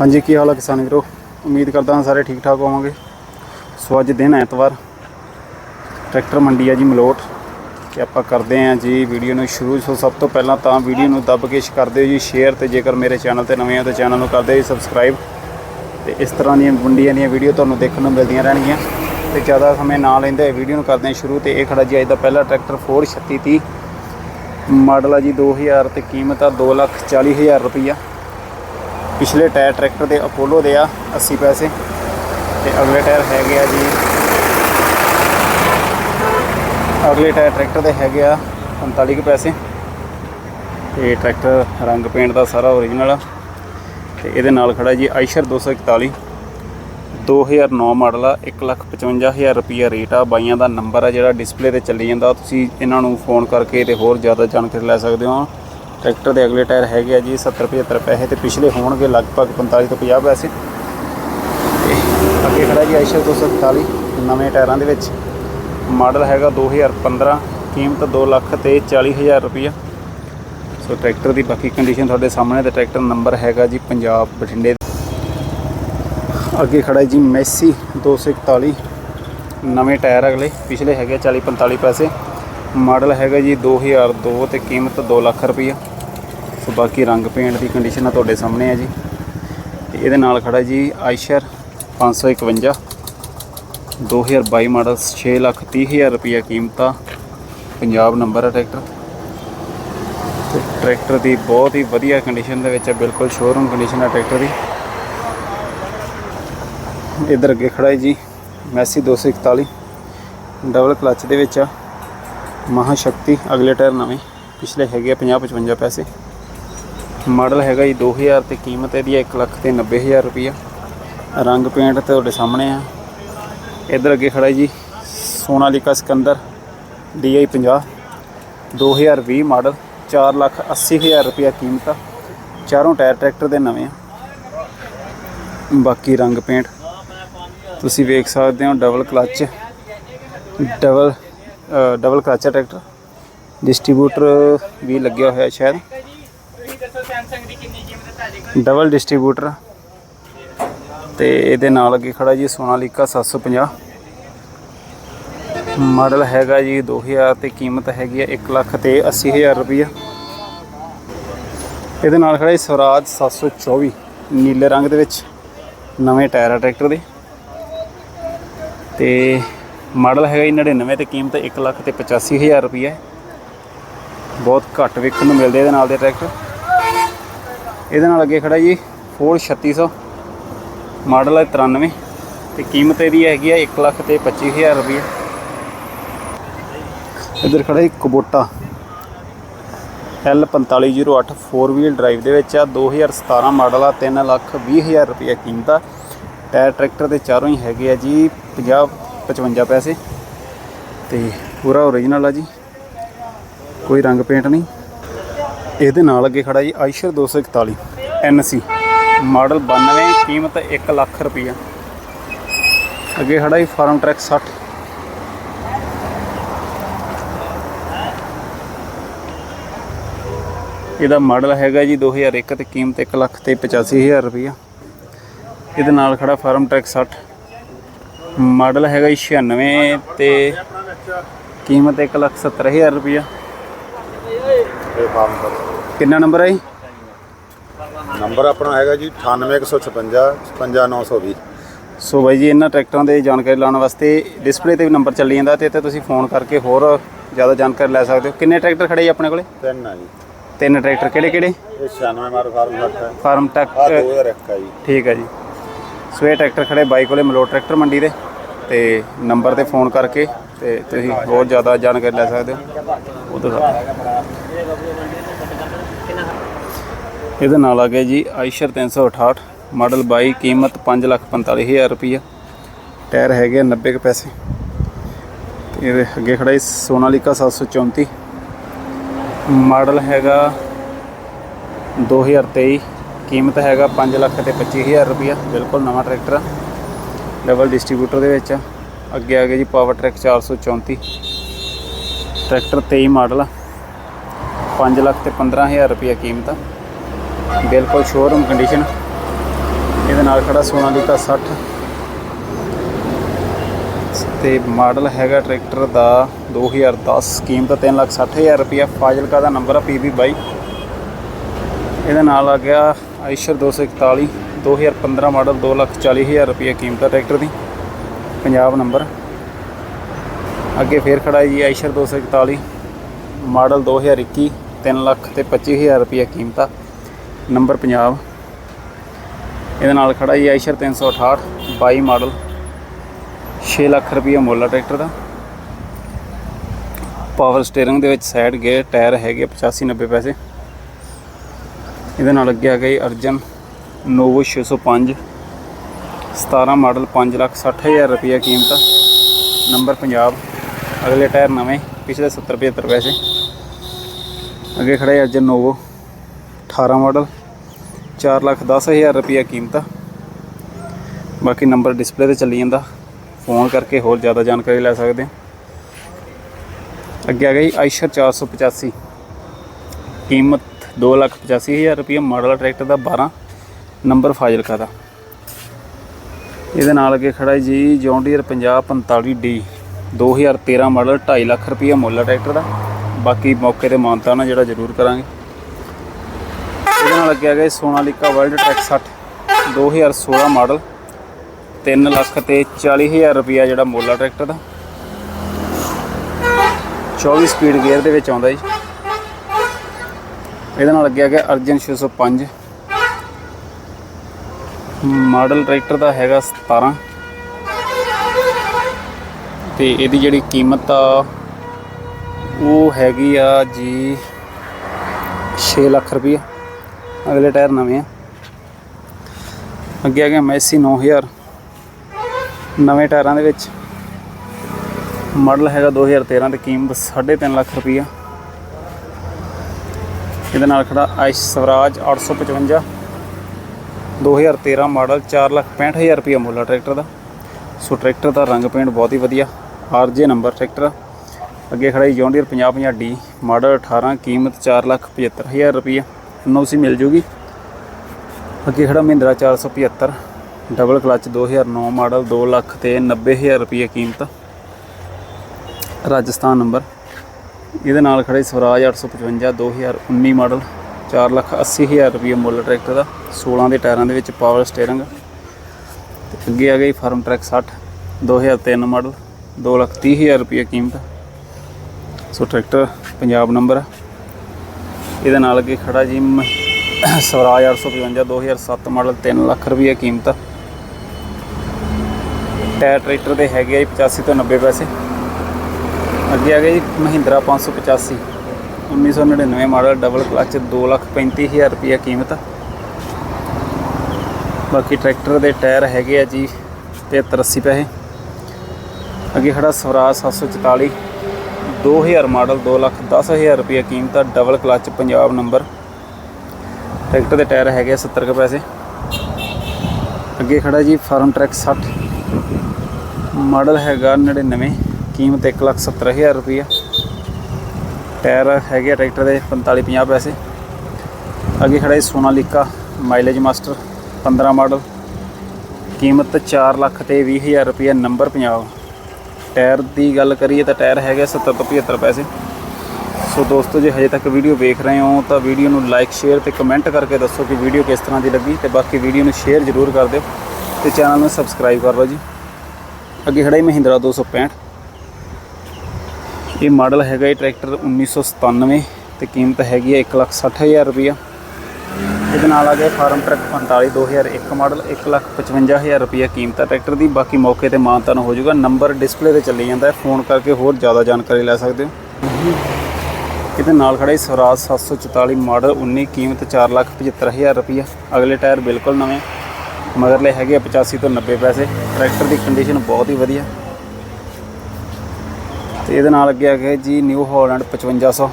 ਹਾਂਜੀ, ਕੀ ਹਾਲ ਹੈ ਕਿਸਾਨ ਵੀਰੋ? ਉਮੀਦ ਕਰਦਾ ਹਾਂ ਸਾਰੇ ਠੀਕ ਠਾਕ ਹੋਵਾਂਗੇ। ਸੋ ਅੱਜ ਦਿਨ ਐਤਵਾਰ, ਟਰੈਕਟਰ ਮੰਡੀ ਆ ਜੀ ਮਲੋਟ। ਕਿ ਆਪਾਂ ਕਰਦੇ ਹਾਂ ਜੀ ਵੀਡੀਓ ਨੂੰ ਸ਼ੁਰੂ। ਸੋ ਸਭ ਤੋਂ ਪਹਿਲਾਂ ਤਾਂ ਵੀਡੀਓ ਨੂੰ ਦੱਬ ਕੇ ਕਰ ਦਿਓ ਜੀ ਸ਼ੇਅਰ ਤੇ ਜੇਕਰ ਮੇਰੇ ਚੈਨਲ ਤੇ ਨਵੇਂ ਹੋ ਤਾਂ ਚੈਨਲ ਨੂੰ ਕਰ ਦਿਓ ਜੀ ਸਬਸਕ੍ਰਾਈਬ ਤੇ ਇਸ ਤਰ੍ਹਾਂ ਦੀਆਂ ਮੰਡੀਆਂ ਦੀਆਂ ਵੀਡੀਓ ਤੁਹਾਨੂੰ ਦੇਖਣ ਨੂੰ ਮਿਲਦੀਆਂ ਰਹਿਣਗੀਆਂ। ਤੇ ਜ਼ਿਆਦਾ ਸਮੇਂ ਨਾ ਲੈਂਦੇ ਵੀਡੀਓ ਨੂੰ ਕਰਦੇ ਹਾਂ ਸ਼ੁਰੂ। ਤੇ ਇਹ ਖੜਾ ਜੀ ਅੱਜ ਦਾ ਪਹਿਲਾ ਟਰੈਕਟਰ ਫੋਰਡ 3630 ਮਾਡਲ ਆ ਜੀ 2000 ਤੇ ਕੀਮਤ ਆ 240000 ਰੁਪਈਆ। ਪਿਛਲੇ ਟਾਇਰ ਟਰੈਕਟਰ ਦੇ ਅਪੋਲੋ ਦੇ ਆ 80 ਪੈਸੇ। ਤੇ ਅਗਲੇ ਟਾਇਰ ਹੈਗੇ ਆ ਜੀ। ਅਗਲੇ ਟਾਇਰ ਟਰੈਕਟਰ ਦੇ ਹੈਗੇ ਆ 45 ਕੁ ਪੈਸੇ। ਤੇ ਟਰੈਕਟਰ ਰੰਗ ਪੇਂਟ ਦਾ ਸਾਰਾ ਓਰੀਜਨਲ ਆ। ਤੇ ਇਹਦੇ ਨਾਲ ਖੜਾ ਜੀ ਆਈਸ਼ਰ 241 2009 ਮਾਡਲ ਆ 155000 ਰੁਪਿਆ ਰੇਟ ਆ। ਬਾਈਆਂ ਦਾ ਨੰਬਰ ਆ ਜਿਹੜਾ ਡਿਸਪਲੇ ਤੇ ਚੱਲੀ ਜਾਂਦਾ। ਤੁਸੀਂ ਇਹਨਾਂ ਨੂੰ ਫੋਨ ਕਰਕੇ ਤੇ ਹੋਰ ਜ਼ਿਆਦਾ ਜਾਣਕਾਰੀ ਲੈ ਸਕਦੇ ਹੋ। ਟਰੈਕਟਰ ਦੇ ਅਗਲੇ ਟਾਇਰ ਹੈਗੇ ਆ ਜੀ 70 75 ਪੈਸੇ ਤੇ ਪਿਛਲੇ ਹੋਣਗੇ ਲਗਭਗ 45 ਤੋਂ 50 ਪੈਸੇ। ਤੇ ਅੱਗੇ ਖੜਾ ਜੀ ਆਇਸ਼ਰ 241 ਨਵੇਂ ਟਾਇਰਾਂ ਦੇ ਵਿੱਚ। ਮਾਡਲ ਹੈਗਾ 2015 ਕੀਮਤ 2 ਲੱਖ ਤੇ 40000 ਰੁਪਈਆ। ਸੋ ਟਰੈਕਟਰ ਦੀ ਬਾਕੀ ਕੰਡੀਸ਼ਨ ਤੁਹਾਡੇ ਸਾਹਮਣੇ ਤੇ ਟਰੈਕਟਰ ਨੰਬਰ ਹੈਗਾ ਜੀ ਪੰਜਾਬ ਬਠਿੰਡੇ। ਅੱਗੇ ਖੜਾ ਜੀ ਮੈਸੀ 241 ਨਵੇਂ ਟਾਇਰ ਅਗਲੇ, ਪਿਛਲੇ ਹੈਗੇ 40 45 ਪੈਸੇ। ਮਾਡਲ ਹੈਗਾ ਜੀ 2002 ਤੇ ਕੀਮਤ 2 ਲੱਖ ਰੁਪਈਆ। ਸੋ ਬਾਕੀ ਰੰਗ ਪੇਂਟ ਦੀ ਕੰਡੀਸ਼ਨ ਆ ਤੁਹਾਡੇ ਸਾਹਮਣੇ ਆ ਜੀ। ਤੇ ਇਹਦੇ ਨਾਲ ਖੜਾ ਜੀ ਆਇਸ਼ਰ 551 2022 ਮਾਡਲ 6 ਲੱਖ 30 ਹਜ਼ਾਰ ਰੁਪਈਆ ਕੀਮਤ ਆ ਪੰਜਾਬ ਨੰਬਰ ਆ ਟਰੈਕਟਰ। ਤੇ ਟਰੈਕਟਰ ਦੀ ਬਹੁਤ ਹੀ ਵਧੀਆ ਕੰਡੀਸ਼ਨ ਦੇ ਵਿੱਚ ਆ, ਬਿਲਕੁਲ ਸ਼ੋਰੂਮ ਕੰਡੀਸ਼ਨ ਹੈ ਟਰੈਕਟਰ ਦੀ। ਇਧਰ ਅੱਗੇ ਖੜਾ ਹੈ ਜੀ, ਮੈਸੀ 241 ਡਬਲ ਕਲਚ ਦੇ ਵਿੱਚ ਆ। ਮਹਾ ਸ਼ਕਤੀ ਅਗਲੇ ਟਾਇਰ ਨਵੇਂ, ਪਿਛਲੇ ਹੈਗੇ ਆ 50 55 ਪੈਸੇ। ਮਾਡਲ ਹੈਗਾ ਜੀ 2000 ਤੇ ਕੀਮਤ ਇਹਦੀ 1 ਲੱਖ ਤੇ 90000 ਰੁਪਈਆ। ਰੰਗ ਪੇਂਟ ਤੁਹਾਡੇ ਸਾਹਮਣੇ ਆ। ਇਧਰ ਅੱਗੇ ਖੜਾ ਹੈ ਜੀ, ਸੋਨਾਲੀਕਾ ਸਿਕੰਦਰ, DI 50 2020 ਮਾਡਲ 4 ਲੱਖ 80 ਹਜ਼ਾਰ ਰੁਪਇਆ ਕੀਮਤ ਆ। ਚਾਰੋਂ ਟਾਇਰ ਟਰੈਕਟਰ ਦੇ ਨਵੇਂ ਆ। ਬਾਕੀ ਰੰਗ ਪੇਂਟ ਤੁਸੀਂ ਵੇਖ ਸਕਦੇ ਹੋ double clutch double double clutch ਆ ਟਰੈਕਟਰ। ਡਿਸਟ੍ਰੀਬਿਊਟਰ ਵੀ ਲੱਗਿਆ ਹੋਇਆ ਸ਼ਾਇਦ। Double distributor. ਤੇ ਇਹਦੇ ਨਾਲ ਅੱਗੇ ਖੜਾ ਜੀ ਸੋਨਾਲੀਕਾ 750 ਮਾਡਲ ਹੈਗਾ ਜੀ 2000 ਤੇ ਕੀਮਤ ਹੈਗੀ ਹੈ 1 ਲੱਖ ਤੇ 80 ਹਜ਼ਾਰ ਰੁਪਈਆ। ਇਹਦੇ ਨਾਲ ਖੜਾ ਜੀ ਸਵਰਾਜ 724 ਨੀਲੇ ਰੰਗ ਦੇ ਵਿੱਚ ਨਵੇਂ ਟਾਇਰ ਆ ਟਰੈਕਟਰ ਦੇ। ਤੇ ਮਾਡਲ ਹੈਗਾ ਜੀ 99 ਤੇ ਕੀਮਤ 1 ਲੱਖ ਤੇ 85 ਹਜ਼ਾਰ ਰੁਪਈਆ। ਬਹੁਤ ਘੱਟ ਵੇਖਣ ਨੂੰ ਮਿਲਦੇ ਇਹਦੇ ਨਾਲ ਦੇ ਟਰੈਕਟਰ। ਇਹਦੇ ਨਾਲ ਅੱਗੇ ਖੜਾ ਜੀ ਫੋਰਡ 3600 ਮਾਡਲ ਹੈ 93 ਤੇ ਕੀਮਤ ਇਹਦੀ ਹੈਗੀ ਆ 1 ਲੱਖ ਤੇ 25000 ਰੁਪਈਆ। ਇੱਧਰ ਖੜਾ ਜੀ ਕੁਬੋਟਾ L4508 4 ਵੀਲ ਡਰਾਈਵ ਦੇ ਵਿੱਚ ਆ 2017 ਮਾਡਲ ਆ 3 ਲੱਖ 20 ਹਜ਼ਾਰ ਰੁਪਏ ਕੀਮਤ ਆ। ਟਾਇਰ ਟਰੈਕਟਰ ਦੇ ਚਾਰੋਂ ਹੀ ਹੈਗੇ ਆ ਜੀ 50 55 ਪੈਸੇ ਤੇ ਪੂਰਾ ਓਰੀਜਨਲ ਆ ਜੀ। ਕੋਈ ਰੰਗ ਪੇਂਟ ਨਹੀਂ। ਇਹਦੇ ਨਾਲ ਅੱਗੇ ਖੜਾ ਜੀ ਆਇਸ਼ਰ 241 NC ਮਾਡਲ 92 ਕੀਮਤ 1 ਲੱਖ ਰੁਪਈਆ। ਅੱਗੇ ਖੜਾ ਜੀ ਫਾਰਮ ਟਰੈਕ 60 ਇਹਦਾ ਮਾਡਲ ਹੈਗਾ ਜੀ 2001 ਤੇ ਕੀਮਤ 1 ਲੱਖ ਤੇ 85000 ਰੁਪਈਆ। ਇਹਦੇ ਨਾਲ ਖੜਾ ਫਾਰਮ ਟਰੈਕ 60 ਮਾਡਲ ਹੈਗਾ ਜੀ 96 ਤੇ ਕੀਮਤ 1 ਲੱਖ 70000 ਰੁਪਈਆ। ਇਹ ਫਾਰਮ ਦਾ। ਕਿੰਨਾ ਨੰਬਰ ਹੈ ਜੀ? ਨੰਬਰ ਆਪਣਾ ਹੈਗਾ ਜੀ 98156 55920 ਸੋ ਬਾਈ ਜੀ ਇਹਨਾਂ ਟਰੈਕਟਰਾਂ ਦੇ ਜਾਣਕਾਰੀ ਲਾਉਣ ਵਾਸਤੇ ਡਿਸਪਲੇ ਤੇ ਵੀ ਨੰਬਰ ਚੱਲੀ ਜਾਂਦਾ ਤੇ ਇੱਥੇ ਤੁਸੀਂ ਫੋਨ ਕਰਕੇ ਹੋਰ ਜ਼ਿਆਦਾ ਜਾਣਕਾਰੀ ਲੈ ਸਕਦੇ ਹੋ। ਕਿੰਨੇ ਟਰੈਕਟਰ ਖੜੇ ਜੀ ਆਪਣੇ ਕੋਲੇ? ਤਿੰਨ ਆ ਜੀ। ਤਿੰਨ ਟਰੈਕਟਰ ਕਿਹੜੇ ਕਿਹੜੇ? ਇਹ 96 ਮਾਰ ਫਾਰਮ 60 ਹੈ। ਫਾਰਮ ਟੈਕ ਆ 2001 ਆ ਜੀ। ਠੀਕ ਹੈ ਜੀ। ਸੋ ਇਹ ਟਰੈਕਟਰ ਖੜੇ ਬਾਈ ਕੋਲੇ ਮਲੋਟ ਟਰੈਕਟਰ ਮੰਡੀ ਦੇ ਤੇ ਨੰਬਰ ਤੇ ਫੋਨ ਕਰਕੇ ਤੇ ਤੁਸੀਂ ਹੋਰ ਜ਼ਿਆਦਾ ਜਾਣਕਾਰੀ ਲੈ ਸਕਦੇ ਹੋ। ਉਹ ਤੋਂ ਇਹਦੇ ਨਾਲ ਆ ਗਿਆ ਜੀ ਆਇਸ਼ਰ 368 ਮਾਡਲ 22 ਕੀਮਤ 545000 ਰੁਪਈਆ। ਟਾਇਰ ਹੈਗੇ ਆ 90 ਕੁ ਪੈਸੇ। ਤੇ ਇਹਦੇ ਅੱਗੇ ਖੜਾ ਜੀ ਸੋਨਾਲੀਕਾ 734 ਮਾਡਲ ਹੈਗਾ 2023 ਕੀਮਤ ਹੈਗਾ 5 ਲੱਖ ਤੇ 25000 ਰੁਪਈਆ। ਬਿਲਕੁਲ ਨਵਾਂ ਟਰੈਕਟਰ ਆ। ਡਬਲ ਡਿਸਟ੍ਰੀਬਿਊਟਰ ਦੇ ਵਿੱਚ ਆ। ਅੱਗੇ ਆ ਗਿਆ ਜੀ ਪਾਵਰ ਟਰੈਕ 434 ਟਰੈਕਟਰ 23 ਮਾਡਲ ਆ। 5 ਲੱਖ ਤੇ 15000 ਰੁਪਈਆ ਕੀਮਤ ਆ। ਬਿਲਕੁਲ ਸ਼ੋਰੂਮ ਕੰਡੀਸ਼ਨ ਇਹਦੇ ਨਾਲ ਖੜਾ ਸੋਨਾਲੀਕਾ 60 ਤੇ ਮਾਡਲ ਹੈਗਾ ਟਰੈਕਟਰ ਦਾ 2010 ਸਕੀਮ ਤਾਂ 360000 ਰੁਪਇਆ ਫਾਜ਼ਿਲਕਾ ਦਾ ਨੰਬਰ ਆ PB22 ਇਹਦੇ ਨਾਲ ਆ ਗਿਆ ਆਇਸ਼ਰ 241 2015 ਮਾਡਲ 240000 ਰੁਪਇਆ ਕੀਮਤ ਆ ਟਰੈਕਟਰ ਦੀ। ਪੰਜਾਬ ਨੰਬਰ। ਅੱਗੇ ਫੇਰ ਖੜਾ ਹੈ ਜੀ ਆਇਸ਼ਰ 241 ਮਾਡਲ 2021 3 ਲੱਖ ਤੇ 25000 ਰੁਪਇਆ ਕੀਮਤ ਆ, ਨੰਬਰ ਪੰਜਾਬ। ਇਹਦੇ ਨਾਲ ਖੜਾ ਜੀ ਆਇਸ਼ਰ 368 22 ਮਾਡਲ 6 ਲੱਖ ਰੁਪਇਆ ਮੁੱਲ ਆ ਟਰੈਕਟਰ ਦਾ। ਪਾਵਰ ਸਟੀਅਰਿੰਗ ਦੇ ਵਿੱਚ ਸਾਈਡ ਗੇਅਰ, ਟਾਇਰ ਹੈਗੇ 85 90 ਪੈਸੇ। ਇਹਦੇ ਨਾਲ ਅੱਗੇ ਆ ਗਈ ਅਰਜਨ, ਨੋਵੋ 605 17 ਮਾਡਲ 5 ਲੱਖ 60000 ਰੁਪਇਆ ਕੀਮਤ ਆ ਨੰਬਰ ਪੰਜਾਬ, ਅਗਲੇ ਟਾਇਰ ਨਵੇਂ, ਪਿਛਲੇ 70 75 ਪੈਸੇ। ਅੱਗੇ ਖੜਾ ਅੱਜ ਅਰਜਨ ਨੋਵੋ 18 ਮਾਡਲ 4 ਲੱਖ 10000 ਰੁਪਇਆ ਕੀਮਤ। ਆ ਬਾਕੀ ਨੰਬਰ ਡਿਸਪਲੇ ਤੇ ਚੱਲੀ ਜਾਂਦਾ। ਫੋਨ ਕਰਕੇ ਹੋਰ ਜ਼ਿਆਦਾ ਜਾਣਕਾਰੀ ਲੈ ਸਕਦੇ ਅੱਗੇ ਆ ਗਈ ਆਇਸ਼ਰ 485 ਕੀਮਤ 285000 ਰੁਪਏ ਮਾਡਲ ਟਰੈਕਟਰ ਦਾ 12 ਨੰਬਰ ਫਾਜ਼ਿਲਕਾ ਦਾ। ਇਹਦੇ ਨਾਲ ਅੱਗੇ ਖੜਾ ਹੈ ਜੀ ਜੌਂਡੀਅਰ 5045D 2013 ਮਾਡਲ 2.5 ਲੱਖ ਰੁਪਏ ਮੁੱਲ ਹੈ ਟਰੈਕਟਰ ਦਾ। ਬਾਕੀ ਮੌਕੇ ਤੇ ਮਾਨਤਾ ਨਾ ਜਿਹੜਾ ਜ਼ਰੂਰ ਕਰਾਂਗੇ। ਇਹਦੇ ਨਾਲ ਅੱਗੇ ਆ ਗਿਆ Sonalika world track 60 2016 model 3 lakh ਤੇ 40000 ਰੁਪਿਆ ਜਿਹੜਾ ਮੁੱਲ ਆ ਟਰੈਕਟਰ ਦਾ। 24 ਸਪੀਡ ਗੇਅਰ ਦੇ ਵਿੱਚ ਆਉਂਦਾ ਜੀ। ਇਹਦੇ ਨਾਲ ਅੱਗੇ ਆ ਗਿਆ ਅਰਜਨ 605 ਮਾਡਲ ਟਰੈਕਟਰ ਦਾ ਹੈਗਾ 17 ਤੇ ਇਹਦੀ ਜਿਹੜੀ ਕੀਮਤ ਆ, ਉਹ ਹੈਗੀ ਆ ਜੀ 6 ਲੱਖ ਰੁਪਏ ਅਗਲੇ ਟਾਇਰ ਨਵੇਂ ਆ। ਅੱਗੇ ਆ ਗਿਆ ਮੈਸੀ 9000 ਨਵੇਂ ਟਾਇਰਾਂ ਦੇ ਵਿੱਚ ਮਾਡਲ ਹੈਗਾ 2013 ਤੇ ਕੀਮਤ 3.5 ਲੱਖ ਰੁਪਈਆ। ਇਹਦੇ ਨਾਲ ਖੜਾ ਆਇਸ਼ ਸਵਰਾਜ 855 2013 ਮਾਡਲ 4 ਲੱਖ 65000 ਰੁਪਈਆ ਮੁੱਲ ਆ ਟਰੈਕਟਰ ਦਾ। ਸੋ ਟਰੈਕਟਰ ਦਾ ਰੰਗ ਪੇਂਟ ਬਹੁਤ ਹੀ ਵਧੀਆ ਆਰਜੇ ਨੰਬਰ ਟਰੈਕਟਰ ਅੱਗੇ ਖੜਾ ਜੀ ਜੌਂਡੀਅਰ 5050D ਮਾਡਲ 18 ਕੀਮਤ 4 ਲੱਖ 75000 ਰੁਪਈਆ। ਐਨਓਸੀ ਮਿਲ ਜੂਗੀ। ਅੱਗੇ ਖੜਾ Mahindra 475 double clutch 2009 model 2 lakh ਤੇ 90000 ਰੁਪਏ ਕੀਮਤ ਰਾਜਸਥਾਨ ਨੰਬਰ। ਇਹਦੇ ਨਾਲ ਖੜੇ ਸਵਰਾਜ 855 2019 ਮਾਡਲ। 4 ਲੱਖ 80000 ਰੁਪਏ ਮੁੱਲ ਟਰੈਕਟਰ ਦਾ 16 ਦੇ ਟਾਇਰਾਂ ਦੇ ਵਿੱਚ ਪਾਵਰ ਸਟੀਅਰਿੰਗ ਤੇ ਅੱਗੇ ਆ ਗਈ ਫਾਰਮ ਟਰੈਕ 60 2003 ਮਾਡਲ 2 ਲੱਖ 30000 ਰੁਪਏ ਕੀਮਤ। ਸੋ ਟਰੈਕਟਰ ਪੰਜਾਬ ਨੰਬਰ ਇਹਦੇ ਨਾਲ ਅੱਗੇ ਖੜਾ ਜੀ ਮ- ਸਵਰਾਜ 855 2007 ਮਾਡਲ 3 ਲੱਖ ਰੁਪਏ ਕੀਮਤ। ਟਾਇਰ ਟਰੈਕਟਰ ਦੇ ਹੈਗੇ ਆ ਜੀ 85 ਤੋਂ 90 ਪੈਸੇ। ਅੱਗੇ ਆ ਗਿਆ ਜੀ Mahindra 585 1999 model double clutch 2 lakh 35000 ਰੁਪਏ ਕੀਮਤ। ਬਾਕੀ ਟਰੈਕਟਰ ਦੇ ਟਾਇਰ ਹੈਗੇ ਆ ਜੀ 73 80 ਪੈਸੇ। ਅੱਗੇ ਖੜਾ ਸਵਰਾਜ 744 2000 ਮਾਡਲ 2 ਲੱਖ 10000 ਰੁਪਏ ਕੀਮਤ double clutch Punjab number tractor ਦੇ ਟਾਇਰ ਹੈਗੇ ਆ 70 ਕੁ ਪੈਸੇ। ਅੱਗੇ ਖੜਾ ਜੀ ਫਾਰਮ ਟਰੈਕ 60 ਮਾਡਲ ਹੈਗਾ 99 ਕੀਮਤ 170000 ਰੁਪਏ ਟਾਇਰ ਹੈਗੇ ਆ ਟਰੈਕਟਰ ਦੇ 45 50 ਪੈਸੇ। ਅੱਗੇ ਖੜਾ ਜੀ ਸੋਨਾਲੀਕਾ ਮਾਈਲੇਜ ਮਾਸਟਰ 15 ਮਾਡਲ ਕੀਮਤ 4 ਲੱਖ ਤੇ 20000 ਰੁਪਏ ਨੰਬਰ ਪੰਜਾਬ। ਟਾਇਰ ਦੀ ਗੱਲ ਕਰੀਏ ਤਾਂ ਟਾਇਰ ਹੈਗੇ 70 ਤੋਂ 75 ਪੈਸੇ। ਸੋ ਦੋਸਤੋ, ਜੇ ਹਜੇ ਤੱਕ ਵੀਡੀਓ ਵੇਖ ਰਹੇ ਹੋ ਤਾਂ ਵੀਡੀਓ ਨੂੰ ਲਾਈਕ ਸ਼ੇਅਰ ਤੇ ਕਮੈਂਟ ਕਰਕੇ ਦੱਸੋ ਕਿ ਵੀਡੀਓ ਕਿਸ ਤਰ੍ਹਾਂ ਦੀ ਲੱਗੀ ਤੇ ਬਾਕੀ ਵੀਡੀਓ ਨੂੰ ਸ਼ੇਅਰ ਜ਼ਰੂਰ ਕਰ ਦਿਓ ਤੇ ਚੈਨਲ ਨੂੰ ਸਬਸਕ੍ਰਾਈਬ ਕਰ ਲਓ ਜੀ। ਅੱਗੇ ਖੜਾ ਹੀ ਮਹਿੰਦਰਾ 265 ਇਹ ਮਾਡਲ ਹੈਗਾ ਇਹ ਟਰੈਕਟਰ 1997 ਤੇ ਕੀਮਤ ਹੈਗੀ ਹੈ 160000 ਰੁਪਇਆ ਇਹਦੇ ਨਾਲ ਆ ਗਿਆ ਫਾਰਮ ਟਰੱਕ 45 2001 ਮਾਡਲ 155000 ਰੁਪਇਆ ਕੀਮਤ ਹੈ ਟਰੈਕਟਰ ਦੀ। ਬਾਕੀ ਮੌਕੇ ਤੇ ਮਾਨਤਾਨ ਹੋ ਜਾਊਗਾ। ਨੰਬਰ ਡਿਸਪਲੇ ਤੇ ਚੱਲੀ ਜਾਂਦਾ ਹੈ। ਫੋਨ ਕਰਕੇ ਹੋਰ ਜ਼ਿਆਦਾ ਜਾਣਕਾਰੀ ਲੈ ਸਕਦੇ ਹੋ। ਇਹਦੇ ਨਾਲ ਖੜਾ ਹੈ ਸਵਰਾਜ 744 ਮਾਡਲ 19 ਕੀਮਤ 475000 ਰੁਪਇਆ ਅਗਲੇ ਟਾਇਰ ਬਿਲਕੁਲ ਨਵੇਂ, ਮਗਰਲੇ ਹੈਗੇ ਆ 85 ਤੋਂ 90 ਪੈਸੇ। ਟਰੈਕਟਰ ਦੀ ਕੰਡੀਸ਼ਨ ਬਹੁਤ ਹੀ ਵਧੀਆ। ਤੇ ਇਹਦੇ ਨਾਲ ਅੱਗੇ ਆ ਗਿਆ ਜੀ ਨਿਊ ਹਾਲੈਂਡ 5500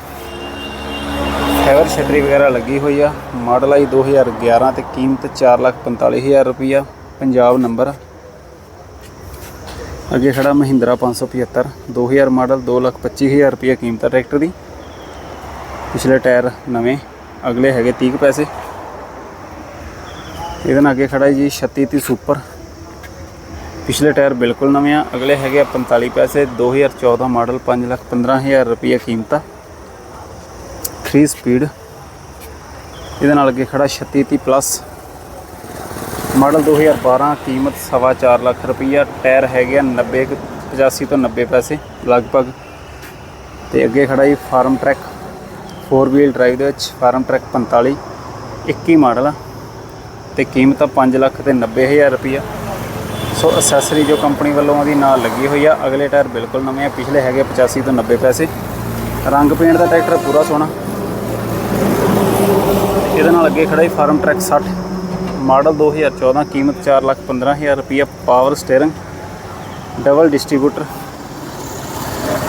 ਫਾਈਬਰ ਛਤਰੀ ਵਗੈਰਾ ਲੱਗੀ ਹੋਈ ਆ। ਮਾਡਲ ਆਈ 2011 ਤੇ ਕੀਮਤ 445000 ਰੁਪਇਆ ਪੰਜਾਬ ਨੰਬਰ। ਅੱਗੇ ਖੜਾ ਮਹਿੰਦਰਾ 575 2000 ਮਾਡਲ 225000 ਰੁਪਇਆ ਕੀਮਤ ਆ ਟਰੈਕਟਰ ਦੀ। ਪਿਛਲੇ ਟਾਇਰ ਨਵੇਂ, ਅਗਲੇ ਹੈਗੇ 30 ਕੁ ਪੈਸੇ। ਇਹਦੇ ਨਾਲ ਅੱਗੇ ਖੜਾ ਜੀ ਜੀ 3630 ਸੁਪਰ ਪਿਛਲੇ ਟਾਇਰ ਬਿਲਕੁਲ ਨਵੇਂ ਆ। ਅਗਲੇ ਹੈਗੇ ਆ 45 ਪੈਸੇ 2014 ਮਾਡਲ 515000 ਰੁਪਏ ਕੀਮਤ ਆ। 3 ਸਪੀਡ ਇਹਦੇ ਨਾਲ ਅੱਗੇ ਖੜਾ 3630 ਪਲੱਸ ਮਾਡਲ 2012 ਕੀਮਤ ਸਵਾ ਚਾਰ ਲੱਖ ਰੁਪਈਆ। ਟਾਇਰ ਹੈਗੇ ਆ 90 ਕੁ- 85 ਤੋਂ 90 ਪੈਸੇ, ਲਗਭਗ। ਤੇ ਅੱਗੇ ਖੜਾ ਜੀ ਫਾਰਮ ਟਰੈਕ 4 ਵੀਲ ਡਰਾਈਵ ਦੇ ਵਿੱਚ। ਫਾਰਮ ਟਰੈਕ 45 21 ਮਾਡਲ ਆ। ਤੇ ਕੀਮਤ ਆ 5 ਲੱਖ ਤੇ 90000 ਰੁਪਈਆ। ਸੋ ਅਸੈਸਰੀ ਜੋ ਕੰਪਨੀ ਵੱਲੋਂ ਉਹਦੀ ਨਾਲ ਲੱਗੀ ਹੋਈ ਆ, ਅਗਲੇ ਟਾਇਰ ਬਿਲਕੁਲ ਨਵੇਂ ਆ, ਪਿਛਲੇ ਹੈਗੇ 85 ਤੋਂ 90 ਪੈਸੇ। ਰੰਗ ਪੇਂਟ ਦਾ ਟਰੈਕਟਰ ਪੂਰਾ ਸੋਹਣਾ। ਇਹਦੇ ਨਾਲ ਅੱਗੇ ਖੜਾ ਹੀ ਫਾਰਮ ਟਰੈਕ 60 ਮਾਡਲ 2014 ਕੀਮਤ 4 ਲੱਖ 15000 ਰੁਪਈਆ ਪਾਵਰ ਸਟੀਅਰਿੰਗ ਡਬਲ ਡਿਸਟ੍ਰੀਬਿਊਟਰ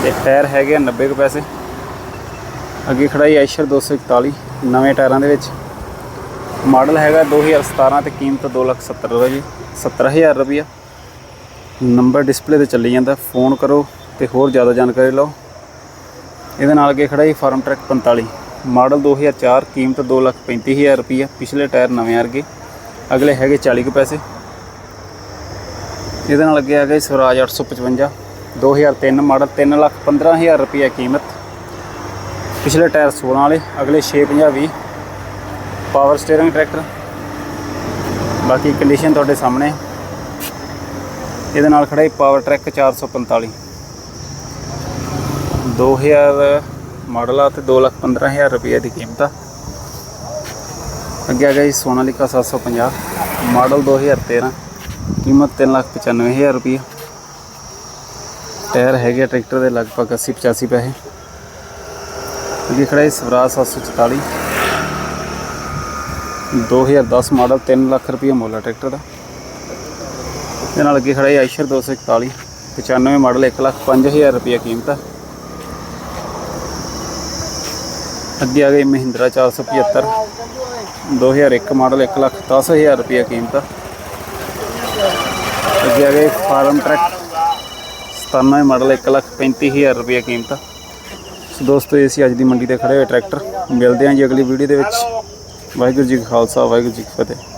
ਤੇ ਟਾਇਰ ਹੈਗੇ ਆ 90 ਕੁ ਪੈਸੇ। ਅੱਗੇ ਖੜਾ ਹੀ ਐਸ਼ਰ 241 ਨਵੇਂ ਟਾਇਰਾਂ ਦੇ ਵਿੱਚ। ਮਾਡਲ ਹੈਗਾ 2017 ਤੇ ਕੀਮਤ 2 ਲੱਖ 70 ਰੁਪਏ 70000 ਰੁਪਈਆ। ਨੰਬਰ ਡਿਸਪਲੇ ਤੇ ਚੱਲੀ ਜਾਂਦਾ, ਫੋਨ ਕਰੋ ਤੇ ਹੋਰ ਜ਼ਿਆਦਾ ਜਾਣਕਾਰੀ ਲਓ। ਇਹਦੇ ਨਾਲ ਅੱਗੇ ਖੜਾ ਜੀ ਫਾਰਮ ਟਰੈਕ 45 ਮਾਡਲ 2004 ਕੀਮਤ 2 ਲੱਖ 35000 ਰੁਪਈਆ, ਪਿਛਲੇ ਟਾਇਰ ਨਵੇਂ ਵਰਗੇ, ਅਗਲੇ ਹੈਗੇ 40 ਕੁ ਪੈਸੇ। ਇਹਦੇ ਨਾਲ ਅੱਗੇ ਹੈਗਾ ਜੀ ਸਵਰਾਜ 855 2003 ਮਾਡਲ 3 ਲੱਖ 15000 ਰੁਪਈਆ ਕੀਮਤ। ਪਿਛਲੇ ਟਾਇਰ 16 ਵਾਲੇ, ਅਗਲੇ 650 20 ਪਾਵਰ ਸਟੀਅਰਿੰਗ ਟਰੈਕਟਰ ਬਾਕੀ ਕੰਡੀਸ਼ਨ ਤੁਹਾਡੇ ਸਾਹਮਣੇ। ਇਹਦੇ ਨਾਲ ਖੜਾ ਹੈ ਪਾਵਰ ਟਰੈਕ 445 2000 ਮਾਡਲ ਆ ਤੇ 2 ਲੱਖ 15000 ਰੁਪਏ ਦੀ ਕੀਮਤ ਆ। ਅੱਗੇ ਆ ਗਿਆ ਜੀ ਸੋਨਾਲੀਕਾ 750 ਮਾਡਲ 2013 ਕੀਮਤ 3 ਲੱਖ 95000 ਰੁਪਏ ਟਾਇਰ ਹੈਗੇ ਆ ਟਰੈਕਟਰ ਦੇ ਲਗਭਗ 80 85 ਪੈਸੇ। ਅੱਗੇ ਖੜਾ ਹੈ ਸਵਰਾਜ 744 2010 ਮਾਡਲ 3 ਲੱਖ ਰੁਪਏ ਮੁੱਲ ਆ ਟਰੈਕਟਰ ਦਾ। ਇਹਦੇ ਨਾਲ ਅੱਗੇ ਖੜਾ ਹੈ ਆਇਸ਼ਰ 241 95 ਮਾਡਲ 1 ਲੱਖ 5000 ਰੁਪਏ ਕੀਮਤ ਆ। ਅੱਗੇ ਆ ਗਈ ਮਹਿੰਦਰਾ 475 2001 ਮਾਡਲ 1 ਲੱਖ 10000 ਰੁਪਏ ਕੀਮਤ ਆ। ਅੱਗੇ ਆ ਗਏ ਫਾਰਮ ਟਰੈਕ 97 ਮਾਡਲ 1 ਲੱਖ 35000 ਰੁਪਏ ਕੀਮਤ ਆ। ਸੋ ਦੋਸਤੋ, ਇਹ ਸੀ ਅੱਜ ਦੀ ਮੰਡੀ ਤੇ ਖੜੇ ਹੋਏ ਟਰੈਕਟਰ। ਮਿਲਦੇ ਹਾਂ ਜੀ ਅਗਲੀ ਵੀਡੀਓ ਦੇ ਵਿੱਚ। ਵਾਹਿਗੁਰੂ ਜੀ ਕਾ ਖਾਲਸਾ, ਵਾਹਿਗੁਰੂ ਜੀ ਕੀ ਫਤਿਹ।